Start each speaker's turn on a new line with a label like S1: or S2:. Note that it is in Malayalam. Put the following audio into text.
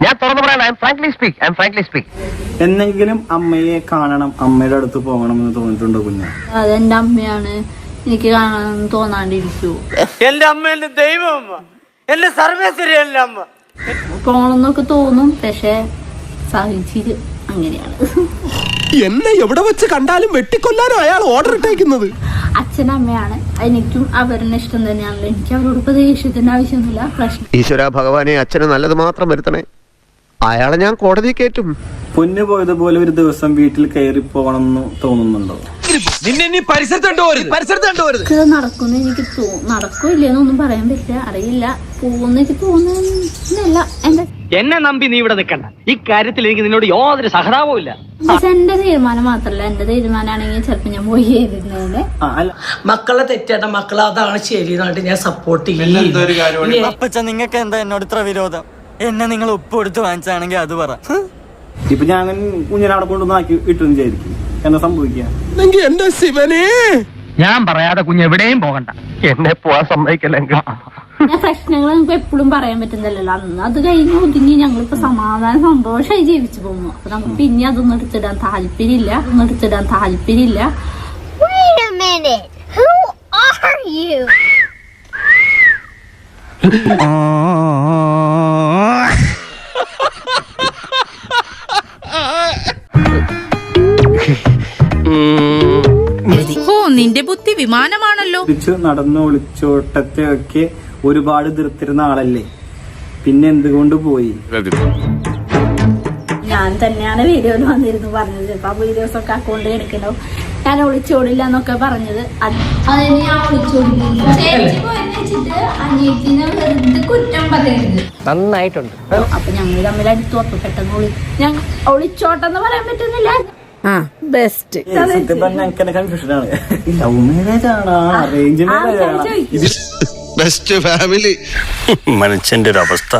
S1: ഞാൻ തുറന്നു പറയാൻ I am frankly speak I am frankly speak
S2: എന്നെങ്കിലും അമ്മയെ കാണണം അമ്മയുടെ അടുത്ത് പോകണം എന്ന് തോന്നിയിട്ടുണ്ടോ കുഞ്ഞു?
S3: അതെന്റെ അമ്മയാണ് എനിക്ക് കാണണം തോന്നാണ്ടിരിക്കൂ.
S4: എന്റെ അമ്മ എന്റെ ദൈവം എന്റെ സർവേശ്വരി എന്റെ അമ്മ.
S3: പോണെന്നൊക്കെ തോന്നും പക്ഷെ സാഹചര്യം അങ്ങനെയാണ്.
S5: എന്നെ എവിടെ വെച്ച് കണ്ടാലും വെട്ടിക്കൊല്ലാനോ അയാൾ ഓർഡർ ഇട്ടേക്കുന്നത്?
S3: അച്ഛനമ്മയാണ് എനിക്കും അവരുടെ ഇഷ്ടം തന്നെയാണല്ലോ എനിക്ക് അവരോട് ദേഷ്യത്തിന്റെ ആവശ്യമൊന്നുമില്ല പ്രശ്നം
S6: ഈശ്വര ഭഗവാനെ അച്ഛന് നല്ലത് മാത്രം വരുത്തണേ. അയാളെ ഞാൻ കോടതി കേറ്റും
S2: പൊന്നു പോയതുപോലെ ഒരു ദിവസം വീട്ടിൽ കയറി പോകണം എന്ന് തോന്നുന്നുണ്ടോ?
S5: നിന്നെ നീ പരിസരത്ത് കണ്ടുപോരുത് പരിസരത്ത് കണ്ടുപോരുത്
S3: ഇത് നടക്കുമെന്ന് എനിക്ക് തോ നടക്കോ പറയാൻ പറ്റില്ല. അറിയില്ല. പോകുന്ന എനിക്ക് തോന്നുന്നില്ല. എന്റെ
S1: എന്നെ നമ്പി നീ ഇവിടെ നിൽക്കണ്ട. ഈ കാര്യത്തിൽ എനിക്ക് നിന്നോട് യാതൊരു സഹതാപവും ഇല്ല.
S3: പക്ഷെ എന്റെ തീരുമാനം മാത്രല്ല എന്റെ തീരുമാനമാണെങ്കിൽ ചിലപ്പോ ഞാൻ പോയി ചെയ്തിരുന്നതിന്റെ
S2: ആ അല്ല.
S7: മക്കളെ തെറ്റേണ്ട മക്കളെ അതാണ് ശരി എന്നിട്ട് ഞാൻ സപ്പോർട്ട് ചെയ്യും.
S4: അപ്പച്ച നിങ്ങൾക്ക് എന്താ എന്നോട് ഇത്ര വിരോധം? എന്നെ നിങ്ങൾ ഉപ്പ് കൊടുത്ത് വാങ്ങിച്ചാണെങ്കിൽ അത് പറ.
S2: ഇപ്പൊ ഞാൻ കുഞ്ഞിനെ അവിടെ കൊണ്ടുവന്ന് ആക്കി ഇട്ടെന്ന് വിചാരിക്കും. എന്താ സംഭവിക്കുക?
S5: എന്റെ ശിവനേ!
S1: ഞാൻ പറയാതെ കുഞ്ഞ് എവിടെയും പോകണ്ട. എന്നെ പോവാൻ സമ്മതിക്കല്ലെങ്കിൽ.
S3: ഞാൻ പ്രശ്നങ്ങൾ നമുക്ക് എപ്പോഴും പറയാൻ പറ്റുന്നില്ലല്ലോ അന്ന് അത് കഴിഞ്ഞ് ഒതുങ്ങി ഞങ്ങളിപ്പോ സമാധാന സന്തോഷമായി ജീവിച്ചു പോകുന്നു. അപ്പൊ നമുക്ക് പിന്നെ അതൊന്നും എടുത്തിടാൻ താല്പര്യമില്ല. ഒന്നും എടുത്തിടാൻ താല്പര്യമില്ല.
S8: Wait a minute. Who are you?
S9: നിന്റെ ബുദ്ധി വിമാനമാണല്ലോ.
S2: നടന്ന ഒളിച്ചോട്ടത്തെ ഒക്കെ ഒരുപാട് തീർത്തിരുന്ന ആളല്ലേ? പിന്നെ എന്തുകൊണ്ട് പോയി?
S3: ഞാൻ തന്നെയാണ് വീഡിയോയിൽ വന്നിരുന്നു പറഞ്ഞത്. അപ്പൊ വീഡിയോസ് ഒക്കെ അക്കൗണ്ട് എടുക്കണോ ഞാൻ ഒളിച്ചോടില്ല എന്നൊക്കെ പറഞ്ഞത്.
S1: നന്നായിട്ടുണ്ട്.
S3: അപ്പൊ ഞങ്ങൾ തമ്മിൽ അടുത്ത് പെട്ടെന്ന് ഒളി ഞാൻ ഒളിച്ചോട്ടെന്ന് പറയാൻ പറ്റുന്നില്ല.
S9: ബെസ്റ്റ്
S2: സത്യം പറഞ്ഞാൽ എനിക്ക് തന്നെ കൺഫ്യൂഷൻ ആണ് ലവ് മാരേജ് ആണോ അറേഞ്ച് മാരേജ് ആണോ
S5: ബെസ്റ്റ് ഫാമിലി
S10: മനുഷ്യന്റെ ഒരു അവസ്ഥ.